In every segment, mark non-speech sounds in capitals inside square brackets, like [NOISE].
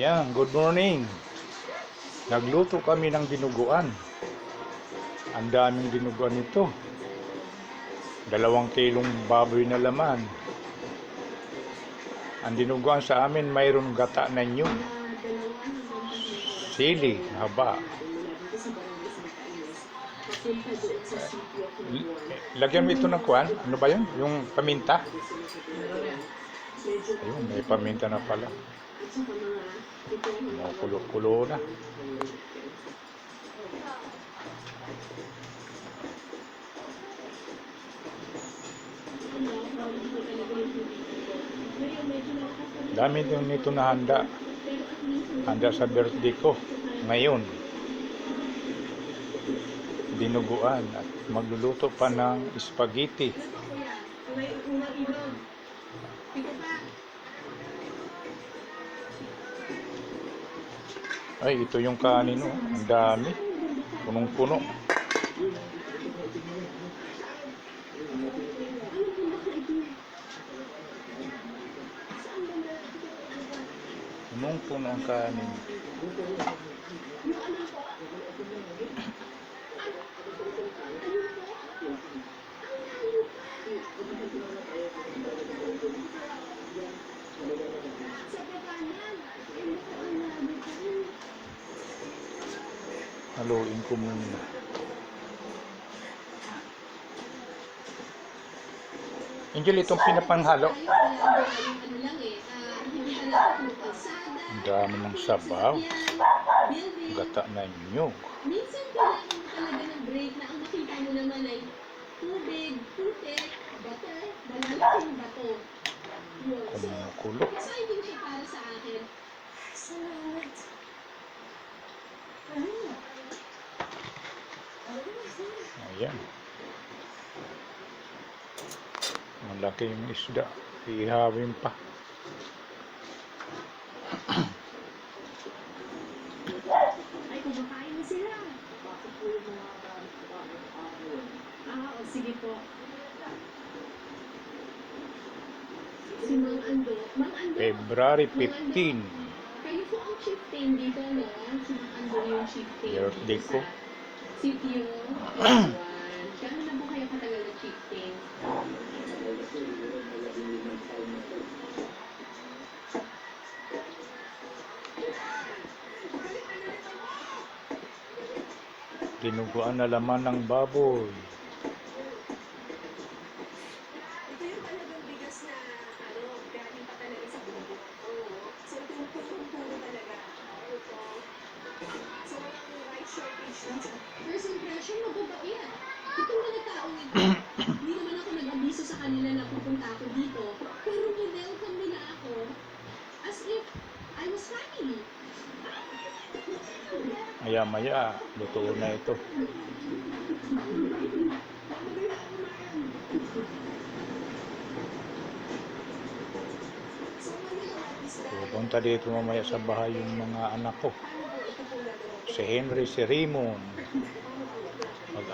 Yan, good morning. Nagluto kami ng dinuguan. Ang daming dinuguan ito. Dalawang kilong baboy na laman. Ang dinuguan sa amin mayroong gata na nyo. Sili, haba. Lagyan mo ito ng kuan. Ano ba yun? Yung paminta? Ayun, may paminta na pala. Kulo-kulo na. Dami din nito na handa. Handa sa birthday ko. Ngayon. Dinuguan at magluluto pa ng spaghetti. Ay, ito yung kanin, oh. Ang dami. Punong-puno. Punong-puno ang kanin. Haluin ko muna. Angel, itong pinapanghalo. Ang dami ng sabaw. Gata na nyug. Minsan kailangan talaga ng break na ang nakita mo naman ay tubig, putik, butter, yung bato. Kumukulo. exciting siya para sa akin. Ayan. Malaki yung isda. Ihawin pa. Ay, kumakain na sila. Ah, o sige po. Si Mang Ando. Mang Ando. February 15. Kayo po ang chieftain dito, no? Si Mang Ando yung chieftain. Birthday ko. sa [CLEARS THROAT] Sitio. Gano'n na po kayo katagal na chieftain? Dinuguan na laman ng baboy. Ano. First impression, mababait. Itong mga taong ito, hindi naman ako nag-abiso sa kanila na pupunta ako dito. Pero welcome nila ako as if I was family. Maya-maya, luto na ito. Pupunta dito mamaya sa bahay yung mga anak ko. Si Henry, si Raymond,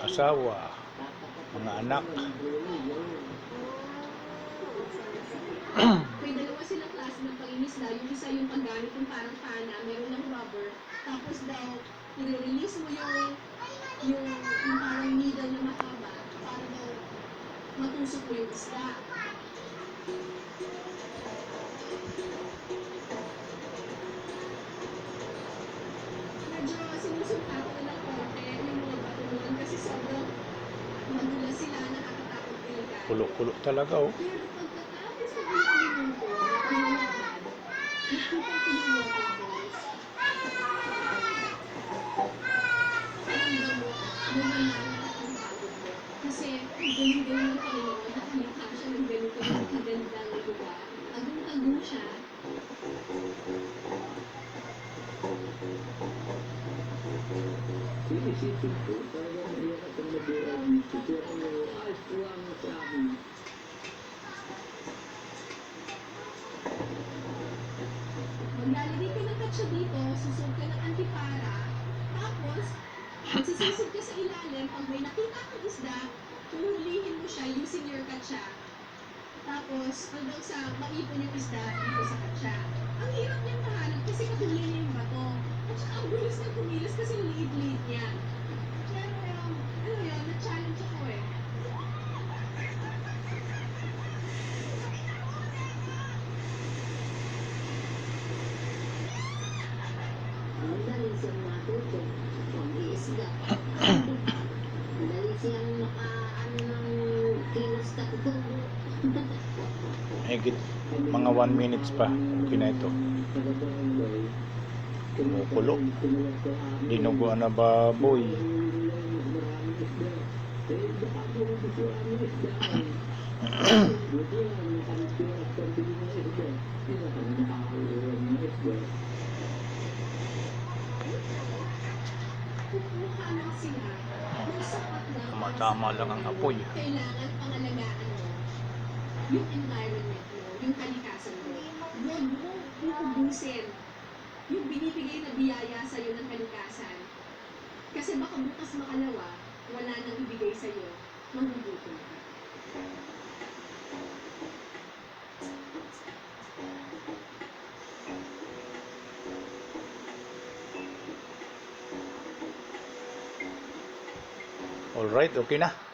mag-asawa, mga anak. [CLEARS THROAT] May dalawa silang klase ng pangingisda. Yung isa yung paggamit yung parang pana, meron ng rubber. Tapos daw, i-release mo yung, yung, yung parang needle na mahaba para daw matusok mo yung isda. Ang pagod mo. Kasi galing-galing ng Panginoon, nakalikha siya ng ganito ng kagandang lugar. Tagong-tagong siya. Inisipin ko, Maglalagay ka ng katsa dito, susog ka ng antipara, tapos, magsisisig ka sa ilalim, pag may nakita kang isda, huhulihin mo siya using your katsa. Tapos, hanggang sa maipon yung isda dito sa katsa. Ang hirap niyang mahanap kasi kahuli Higit mga 1 minutes pa. Okay na ito. Kumukulo. Dinuguan na sapat [COUGHS] na Tama-tama lang ang apoy. Kailangan yung environment mo, yung kalikasan mo. Huwag mo uubusin yung binibigay na biyaya sa'yo ng kalikasan. Kasi baka bukas makalawa, wala nang ibigay sa'yo, magugutom ka. Alright, okay na.